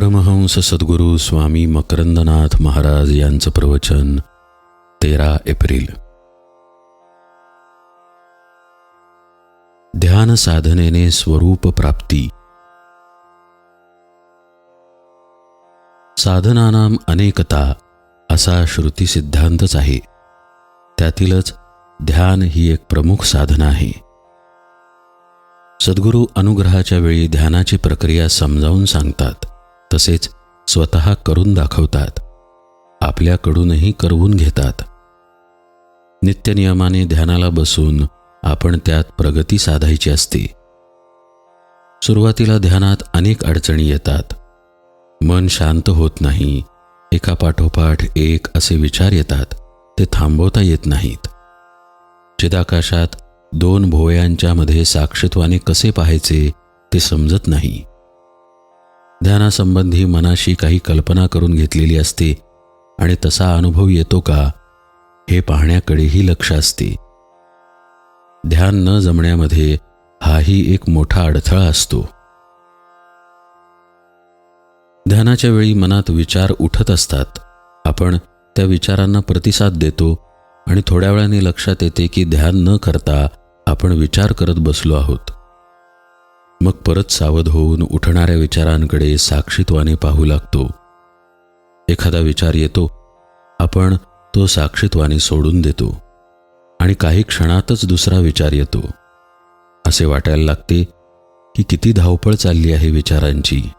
परमहंस सद्गुरू स्वामी मकरंदनाथ महाराज यांचं प्रवचन तेरा एप्रिल. ध्यान साधनेने स्वरूप प्राप्ती. साधनानाम अनेकता असा श्रुती सिद्धांतच आहे. त्यातीलच ध्यान ही एक प्रमुख साधना आहे. सद्गुरू अनुग्रहाच्या वेळी ध्यानाची प्रक्रिया समजावून सांगतात. तसेच स्वतः करून दाखवतात. आपल्याकडूनही करवून घेतात. नित्यनियमाने ध्यानाला बसून आपण त्यात प्रगती साधायची असते. सुरुवातीला ध्यानात अनेक अडचणी येतात. मन शांत होत नाही. एका पाठोपाठ एक असे विचार येतात. ते थांबवता येत नाहीत. चिदाकाशात दोन भोयांच्या मध्ये साक्षीत्वाने कसे पाहायचे ते समजत नाही. ध्यानासंबंधी मनाशी काही कल्पना करून घेतलेली असते आणि तसा अनुभव येतो का हे पाहण्याकडेही लक्ष असते. ध्यान न जमण्यामध्ये हाही एक मोठा अडथळा असतो. ध्यानाच्या वेळी मनात विचार उठत असतात. आपण त्या विचारांना प्रतिसाद देतो आणि थोड्या वेळाने लक्षात येते की ध्यान न करता आपण विचार करत बसलो आहोत. मग परत सावध होऊन उठणाऱ्या विचारांकडे साक्षीत्वाने पाहू लागतो. एखादा विचार येतो आपण तो साक्षीत्वाने सोडून देतो. आणि काही क्षणातच दुसरा विचार येतो. असे वाटायला लागते की किती धावपळ चालली आहे विचारांची.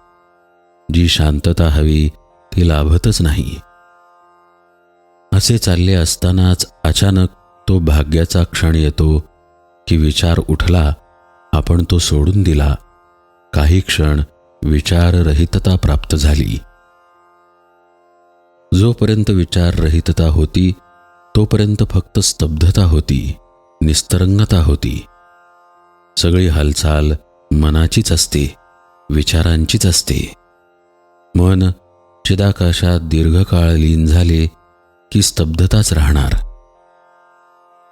जी शांतता हवी ती लाभतच नाही. असे चालले असतानाच अचानक तो भाग्याचा क्षण येतो की विचार उठला आपण तो सोडून दिला. काही क्षण विचाररहितता प्राप्त झाली. जोपर्यंत विचाररहितता होती तोपर्यंत फक्त स्तब्धता होती निस्तरंगता होती. सगळी हालचाल मनाचीच असते विचारांचीच असते. मन चिदाकाशात दीर्घकाळ लीन झाले की स्तब्धताच राहणार.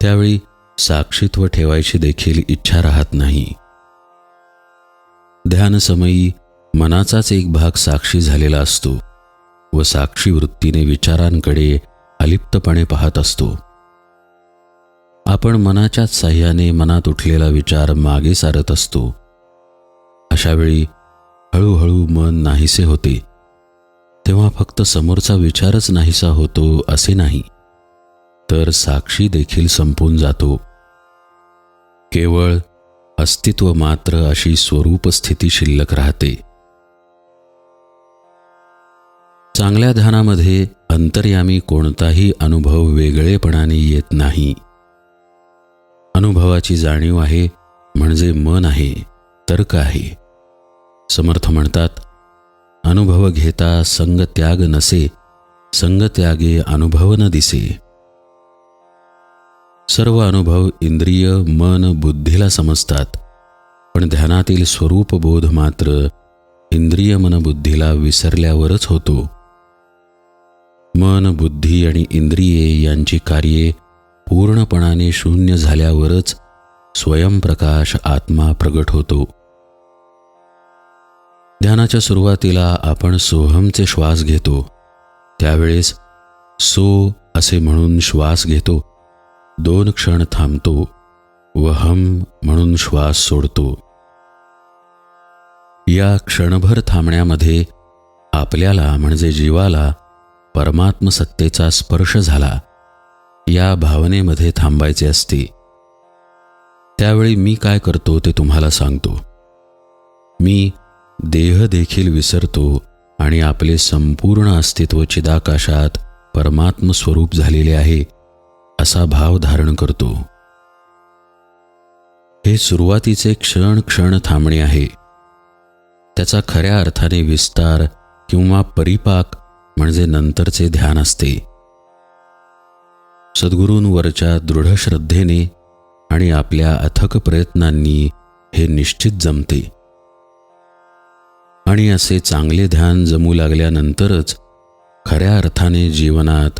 त्यावेळी साक्षीत्व ठेवायची देखील इच्छा राहत नाही. ध्यानसमयी मनाचाच एक भाग साक्षी झालेला असतो व साक्षी वृत्तीने विचारांकडे अलिप्तपणे पाहत असतो. आपण मनाच्याच साह्याने मनात उठलेला विचार मागे सारत असतो. अशावेळी हळूहळू मन नाहीसे होते. तेव्हा फक्त समोरचा विचारच नाहीसा होतो असे नाही. तर साक्षी देखील संपून जातो. केवळ अस्तित्व मात्र अशी स्वरूप स्थिती शिल्लक राहते. चांगल्या ध्यानामध्ये अंतर्यामी कोणताही अनुभव वेगळेपणाने येत नाही. अनुभवाची जाणीव आहे म्हणजे मन आहे तर्क आहे. समर्थ म्हणतात अनुभव घेता संग त्याग नसे संग त्यागे अनुभव न दिसे. सर्व अनुभव इंद्रिय मन बुद्धीला समजतात. पण ध्यानातील स्वरूप बोध मात्र इंद्रिय मन बुद्धीला विसरल्यावरच होतो. मन बुद्धी आणि इंद्रिये यांची कार्ये पूर्णपणाने शून्य झाल्यावरच स्वयंप्रकाश आत्मा प्रगट होतो. ध्यानाच्या सुरुवातीला आपण सोहमचे श्वास घेतो. त्यावेळेस सो असे म्हणून श्वास घेतो. दोन क्षण थांबतो व हम म्हणून श्वास सोडतो. या क्षणभर थांबण्यामध्ये आपल्याला म्हणजे जीवाला परमात्मसत्तेचा स्पर्श झाला. या भावनेमध्ये थांबायचे असते. त्यावेळी मी काय करतो ते तुम्हाला सांगतो. मी देह देखील विसरतो आणि आपले संपूर्ण अस्तित्व चिदाकाशात परमात्म स्वरूप झालेले आहे. असा भाव धारण करतो. हे सुरुवातीचे क्षण क्षण थांबणे आहे. त्याचा खऱ्या अर्थाने विस्तार किंवा परिपाक म्हणजे नंतरचे ध्यान असते. सद्गुरूंवरच्या दृढ श्रद्धेने आणि आपल्या अथक प्रयत्नांनी हे निश्चित जमते. आणि असे चांगले ध्यान जमू लागल्यानंतरच खऱ्या अर्थाने जीवनात